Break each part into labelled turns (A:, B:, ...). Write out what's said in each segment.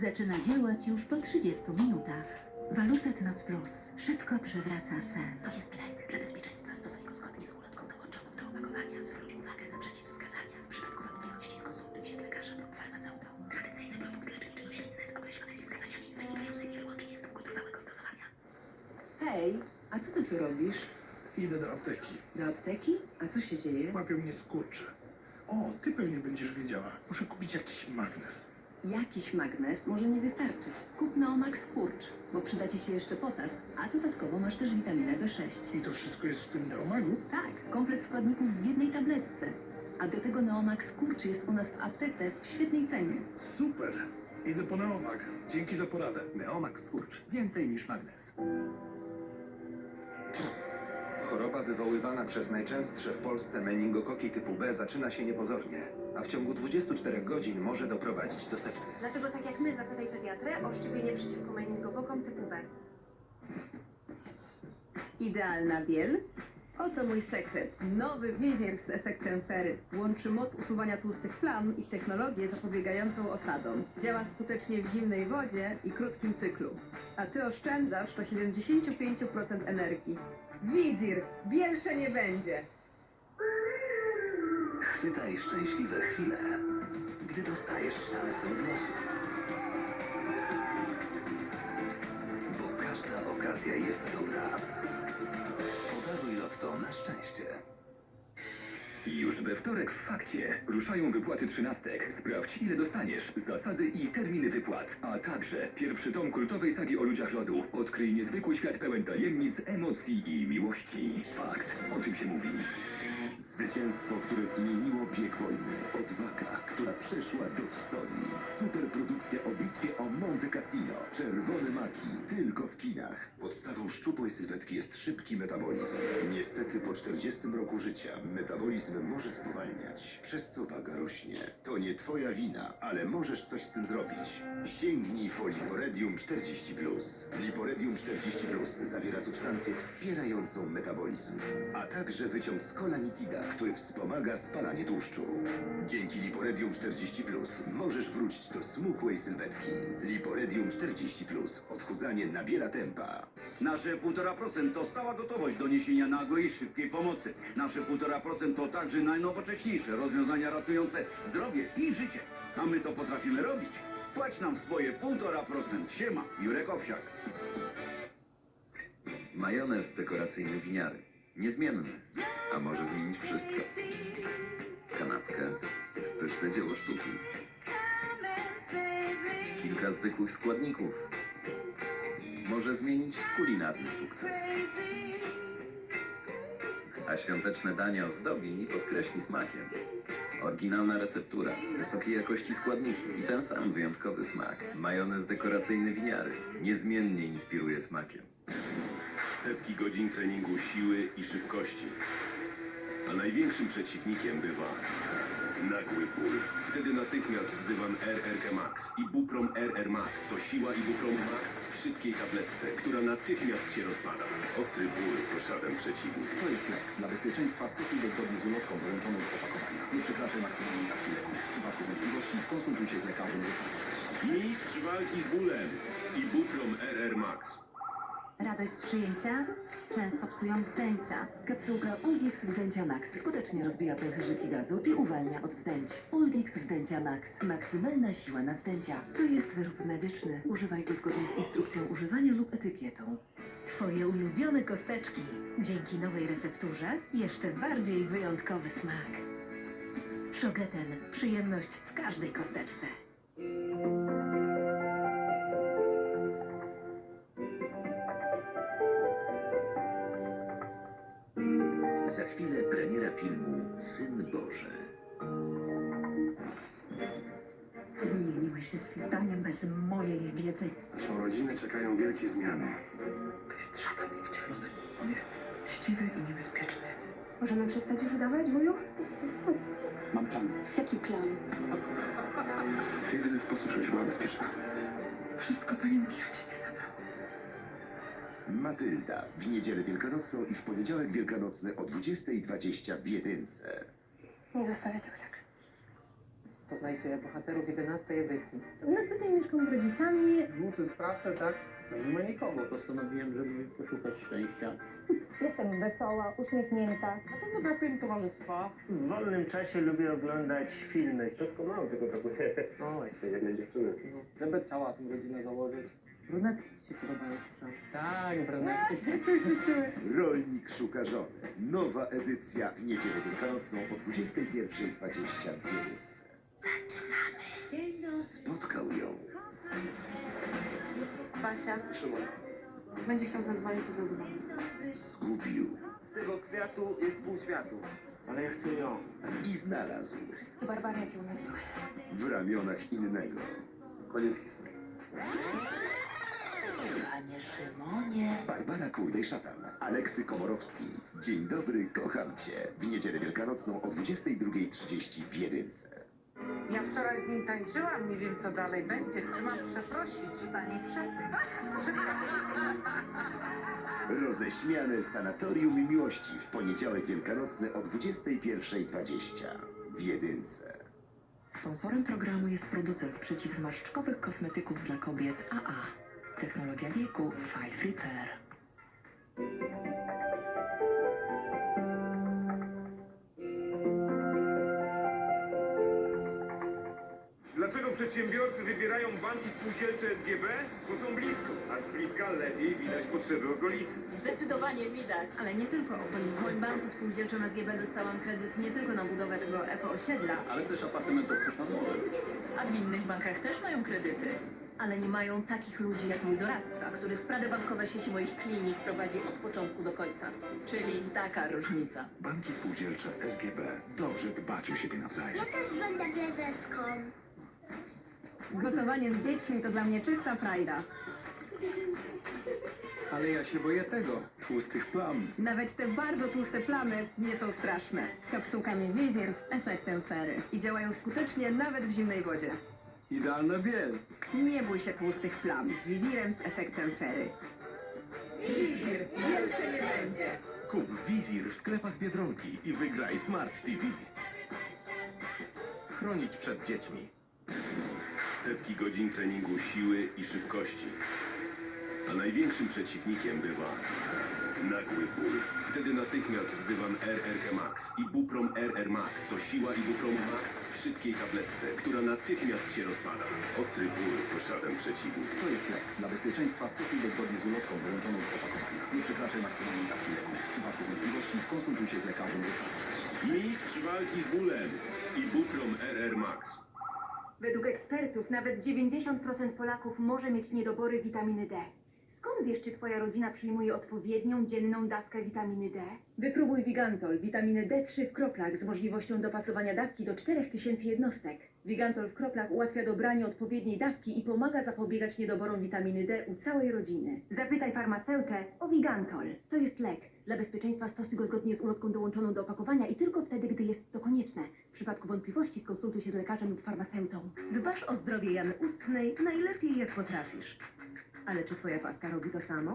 A: Zaczyna działać już po 30 minutach. Waluset Noc Plus szybko przywraca sen.
B: To jest lek. Dla bezpieczeństwa stosuj go zgodnie z ulotką dołączoną do opakowania. Zwróć uwagę na przeciwwskazania. W przypadku wątpliwości skonsultuj się z lekarzem lub farmaceutą. Tradycyjny produkt leczniczy roślinny z określonymi wskazaniami wynikającymi wyłącznie z długotrwałego stosowania.
C: Hej, a co ty tu robisz?
D: Idę do apteki.
C: Do apteki? A co się dzieje?
D: Łapią mnie skurcze. O, ty pewnie będziesz wiedziała. Muszę kupić jakiś magnes.
C: Jakiś magnes może nie wystarczyć. Kup Neomax Skurcz, bo przyda ci się jeszcze potas, a dodatkowo masz też witaminę B6.
D: I to wszystko jest w tym neomagu?
C: Tak, komplet składników w jednej tabletce. A do tego Neomax Skurcz jest u nas w aptece w świetnej cenie.
D: Super. Idę po neomag. Dzięki za poradę.
E: Neomax Skurcz. Więcej niż magnes. Choroba wywoływana przez najczęstsze w Polsce meningokoki typu B zaczyna się niepozornie, a w ciągu 24 godzin może doprowadzić do sepsy.
F: Dlatego tak jak my, zapytaj pediatrę o szczepienie przeciwko meningokokom typu B.
G: Idealna biel? Oto mój sekret. Nowy wizjer z efektem fery. Łączy moc usuwania tłustych plam i technologię zapobiegającą osadom. Działa skutecznie w zimnej wodzie i krótkim cyklu. A ty oszczędzasz do 75% energii. Wizir! Bielsze nie będzie!
H: Chwytaj szczęśliwe chwile, gdy dostajesz szansę od losu. Bo każda okazja jest
I: Już we wtorek w fakcie ruszają wypłaty trzynastek. Sprawdź ile dostaniesz, zasady i terminy wypłat, a także pierwszy tom kultowej sagi o ludziach lodu. Odkryj niezwykły świat pełen tajemnic, emocji i miłości. Fakt, o tym się mówi.
J: Zwycięstwo, które zmieniło bieg wojny. Odwaga, która przeszła do historii. Superprodukcja o bitwie o Monte Cassino. Czerwone maki. Tylko w kinach. Podstawą szczupłej sylwetki jest szybki metabolizm. Niestety po 40 roku życia metabolizm może spowalniać, przez co waga rośnie. To nie twoja wina, ale możesz coś z tym zrobić. Sięgnij po Liporedium 40+. Liporedium 40+, zawiera substancję wspierającą metabolizm, a także wyciąg z kolanitida, który wspomaga spalanie tłuszczu. Dzięki Liporedium 40+, możesz wrócić do smukłej sylwetki. Liporedium 40+, odchudzanie nabiera tempa.
K: Nasze 1,5% to stała gotowość do niesienia nagłej i szybkiej pomocy. Nasze 1,5% to także najnowocześniejsze rozwiązania ratujące zdrowie i życie. A my to potrafimy robić. Płać nam swoje 1,5%. Siema, Jurek Owsiak.
H: Majonez dekoracyjny winiary. Niezmienny, a może zmienić wszystko. Kanapkę w pyszne dzieło sztuki. Kilka zwykłych składników może zmienić kulinarny sukces. A świąteczne danie ozdobi i podkreśli smakiem. Oryginalna receptura, wysokiej jakości składniki i ten sam wyjątkowy smak. Majonez dekoracyjny winiary niezmiennie inspiruje smakiem.
I: Setki godzin treningu siły i szybkości. A największym przeciwnikiem bywa nagły ból. Wtedy natychmiast wzywam RRK Max. Ibuprom RR Max to siła Ibupromu Max w szybkiej tabletce, która natychmiast się rozpada. Ostry ból to żaden przeciwnik.
E: To jest lek. Dla bezpieczeństwa stosuj go zgodnie z ulotką dołączoną do opakowania. Nie przekraczaj maksymalnej dawki leku. W przypadku wątpliwości skonsultuj się z lekarzem lub.
I: Mistrz walki z bólem. Ibuprom RR Max.
A: Radość z przyjęcia często psują wzdęcia.
B: Kapsułka Uldix Wzdęcia Max skutecznie rozbija pęcherzyki gazu i uwalnia od wzdęć. Uldix Wzdęcia Max. Maksymalna siła na wzdęcia. To jest wyrób medyczny. Używaj go zgodnie z instrukcją używania lub etykietą.
A: Twoje ulubione kosteczki. Dzięki nowej recepturze jeszcze bardziej wyjątkowy smak. Szogeten. Przyjemność w każdej kosteczce.
B: Zmieniłeś się z zdaniem bez mojej wiedzy.
D: Naszą rodzinę czekają wielkie zmiany.
C: To jest szatan wcielony. On jest chciwy i niebezpieczny.
F: Możemy przestać już udawać, wuju?
D: Mam plan.
F: Jaki plan?
D: W jedyny sposób, żebyś była bezpieczna.
C: Wszystko panienki rodzinie zabrał.
J: Matylda w niedzielę wielkanocną i w poniedziałek wielkanocny o 20.20 w jedynce.
F: Nie zostawię tego tak.
L: Poznajcie bohaterów 11 edycji.
C: Na co dzień mieszkam z rodzicami.
L: Muszę z pracy, tak? No i nie ma nikogo. Postanowiłem, żeby poszukać szczęścia.
F: Jestem wesoła, uśmiechnięta.
L: Na pewno brakuje mi towarzystwa.
M: W wolnym czasie lubię oglądać filmy. Doskonale tego brakuje.
L: No właśnie.
M: Jednej dziewczyny.
L: No, żeby chciała tą rodzinę założyć. Brunetki ci się podobają, słyszałem. Tak, brunetki.
J: Rolnik szuka żony. Nowa edycja w niedzielę wielkanocną o 21.20 w Wiedynce. Zaczynamy. Spotkał ją.
F: Basia. Będzie chciał zadzwonić, to zadzwoni.
J: Zgubił
M: Tego kwiatu jest pół światu. Ale ja chcę ją.
J: i znalazł
F: Barbara, jakie u nas były?
J: w ramionach innego.
M: Koniec historii.
B: Panie Szymonie.
J: Barbara Kurdej-Szatan, Aleksy Komorowski. Dzień dobry, kocham cię. W niedzielę wielkanocną o 22.30 w Jedynce.
L: Ja wczoraj z nim tańczyłam, nie wiem co dalej będzie. Czy mam przeprosić? Stanie
J: Roześmiane Sanatorium Miłości w poniedziałek wielkanocny o 21.20 w Jedynce.
C: Sponsorem programu jest producent przeciwzmarszczkowych kosmetyków dla kobiet AA. Technologia wieku Five Repair.
I: Przedsiębiorcy wybierają banki spółdzielcze SGB? Bo są blisko, a z bliska lepiej widać potrzeby okolicy.
B: Zdecydowanie widać.
A: Ale nie tylko okolicy. W moim banku spółdzielczym SGB dostałam kredyt nie tylko na budowę tego eko-osiedla,
H: Ale też apartamentowców nad morzem.
B: A w innych bankach też mają kredyty.
A: ale nie mają takich ludzi jak mój doradca, który sprawy bankowe sieci moich klinik prowadzi od początku do końca.
B: Czyli taka różnica.
J: Banki spółdzielcze SGB. Dobrze dbać o siebie nawzajem.
F: Ja też będę prezeską.
G: Gotowanie z dziećmi to dla mnie czysta frajda.
E: Ale ja się boję tego, tłustych plam.
G: Nawet te bardzo tłuste plamy nie są straszne. Z kapsułkami Wizir z efektem fery. I działają skutecznie nawet w zimnej wodzie.
E: Idealna biel.
G: Nie bój się tłustych plam z Wizirem z efektem fery. Wizir, jeszcze nie będzie.
J: Kup Wizir w sklepach Biedronki i wygraj Smart TV. Chronić przed dziećmi.
I: Setki godzin treningu siły i szybkości. A największym przeciwnikiem bywa nagły ból. Wtedy natychmiast wzywam RRK Max i Buprom RR Max. To siła Ibupromu Max w szybkiej tabletce, która natychmiast się rozpada. Ostry ból to żaden przeciwnik.
E: To jest lek. Dla bezpieczeństwa stosuj go zgodnie z ulotką wyłączoną z opakowania. Nie przekraczaj maksymalnej dawki leku. W przypadku wątpliwości skonsultuj się z lekarzem lub.
I: Mistrz walki z bólem. Ibuprom RR Max.
F: Według ekspertów nawet 90% Polaków może mieć niedobory witaminy D. Skąd wiesz, czy twoja rodzina przyjmuje odpowiednią dzienną dawkę witaminy D? Wypróbuj Vigantol, witaminę D3 w kroplach z możliwością dopasowania dawki do 4000 jednostek. Vigantol w kroplach ułatwia dobranie odpowiedniej dawki i pomaga zapobiegać niedoborom witaminy D u całej rodziny. Zapytaj farmaceutę o Vigantol. To jest lek. Dla bezpieczeństwa stosuj go zgodnie z ulotką dołączoną do opakowania i tylko wtedy, gdy jest to konieczne. W przypadku wątpliwości skonsultuj się z lekarzem lub farmaceutą.
B: Dbasz o zdrowie jamy ustnej najlepiej jak potrafisz. Ale czy twoja pasta robi to samo?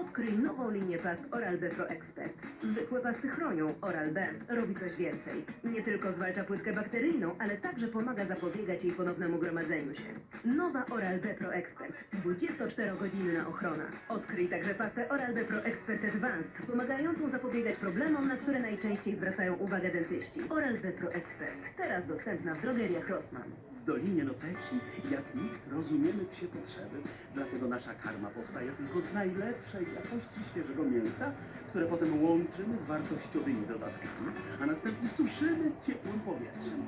B: Odkryj nową linię past Oral-B Pro Expert. Zwykłe pasty chronią, Oral-B robi coś więcej. Nie tylko zwalcza płytkę bakteryjną, ale także pomaga zapobiegać jej ponownemu gromadzeniu się. Nowa Oral-B Pro Expert. 24-godzinna ochrona. Odkryj także pastę Oral-B Pro Expert Advanced, pomagającą zapobiegać problemom, na które najczęściej zwracają uwagę dentyści. Oral-B Pro Expert. Teraz dostępna w drogeriach Rossmann.
K: Dolinie Noteci, jak nikt, rozumiemy psie potrzeby. Dlatego nasza karma powstaje tylko z najlepszej jakości świeżego mięsa, które potem łączymy z wartościowymi dodatkami, a następnie suszymy ciepłym powietrzem.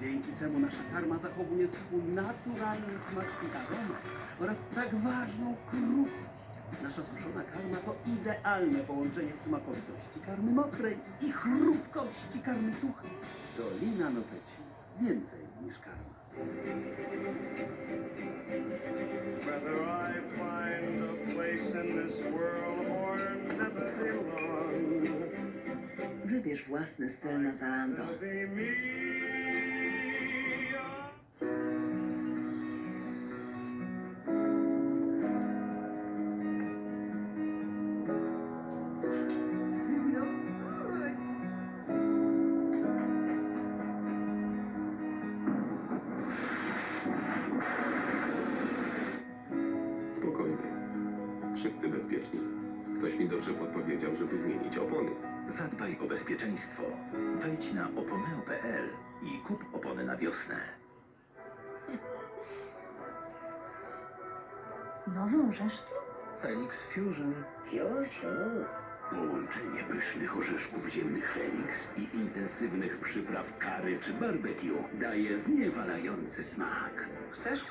K: Dzięki czemu nasza karma zachowuje swój naturalny smak i oraz tak ważną kruchość. Nasza suszona karma to idealne połączenie smakowitości karmy mokrej i chrupkości karmy suchej. Dolina Noteci. Więcej niż karma.
M: Whether I find a place in this world or never belong,
B: Wybierz własny styl na Zalando.
N: Mi dobrze podpowiedział, żeby zmienić opony.
O: Zadbaj o bezpieczeństwo. Wejdź na opony.pl i kup opony na wiosnę.
A: Nowe orzeszki?
O: Felix Fusion.
P: Połączenie pysznych orzeszków ziemnych Felix i intensywnych przypraw kary czy barbecue daje zniewalający smak.
Q: Chcesz?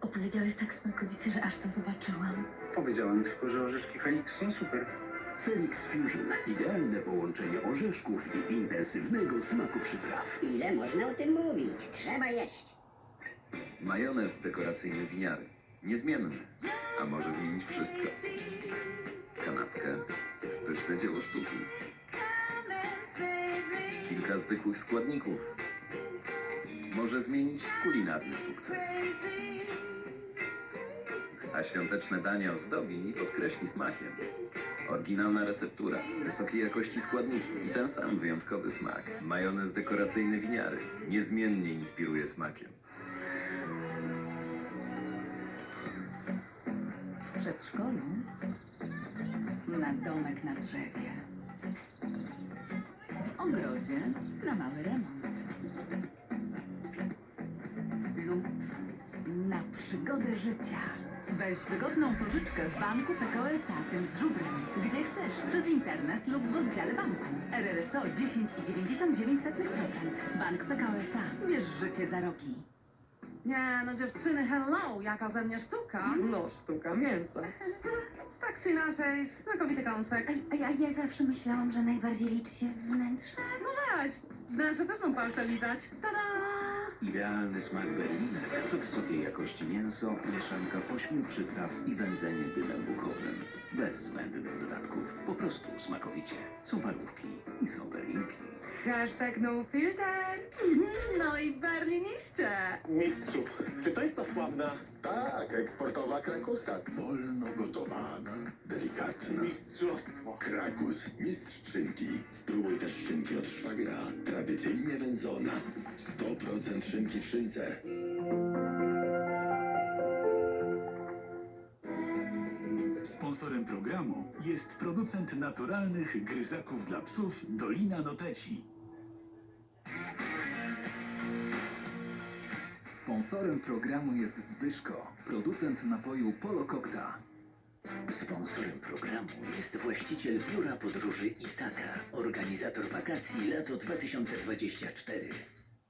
A: Opowiedziałeś tak smakowicie, że aż to zobaczyłam.
O: Powiedziałem tylko, że orzeszki Felix są super.
P: Felix Fusion. Idealne połączenie orzeszków i intensywnego smaku przypraw.
B: Ile można o tym mówić? Trzeba jeść.
H: Majonez dekoracyjny winiary. Niezmienny. A może zmienić wszystko. Kanapkę w pyszne dzieło sztuki. Kilka zwykłych składników. Może zmienić w kulinarny sukces. A świąteczne danie ozdobi i podkreśli smakiem. Oryginalna receptura, wysokiej jakości składniki i ten sam wyjątkowy smak. Majonez dekoracyjny winiary. Niezmiennie inspiruje smakiem.
C: W przedszkolu na domek na drzewie. W ogrodzie na mały remont. Na przygodę życia. Weź wygodną pożyczkę w banku PKO SA, tym z żubrem. Gdzie chcesz, przez internet lub w oddziale banku. RRSO 10,99%. Bank PKO SA. Bierz życie za roki.
L: Nie, no dziewczyny, hello, jaka ze mnie sztuka.
R: No, sztuka mięsa.
L: Tak czy inaczej, smakowity kąsek.
B: A ja, ja zawsze myślałam, że najbardziej liczy się wnętrze.
L: No weź, wnętrze też mam palce lizać. Tada!
P: Idealny smak berliner to wysokiej jakości mięso, mieszanka ośmiu przypraw i wędzenie dymem bukowym. Bez zbędnych dodatków, po prostu smakowicie. Są parówki i są.
L: Hashtag no filter. No i berliniście.
D: Mistrzu, czy to jest ta sławna...
P: Tak, eksportowa krakusa. Wolno gotowana, delikatna.
D: Mistrzostwo.
P: Krakus, mistrz szynki. Spróbuj też szynki od szwagra. Tradycyjnie wędzona. 100% szynki w szynce.
O: Sponsorem programu jest producent naturalnych gryzaków dla psów Dolina Noteci.
S: Sponsorem programu jest Zbyszko, producent napoju Polo Kokta.
P: Sponsorem programu jest właściciel biura podróży Itaka, organizator wakacji lato 2024.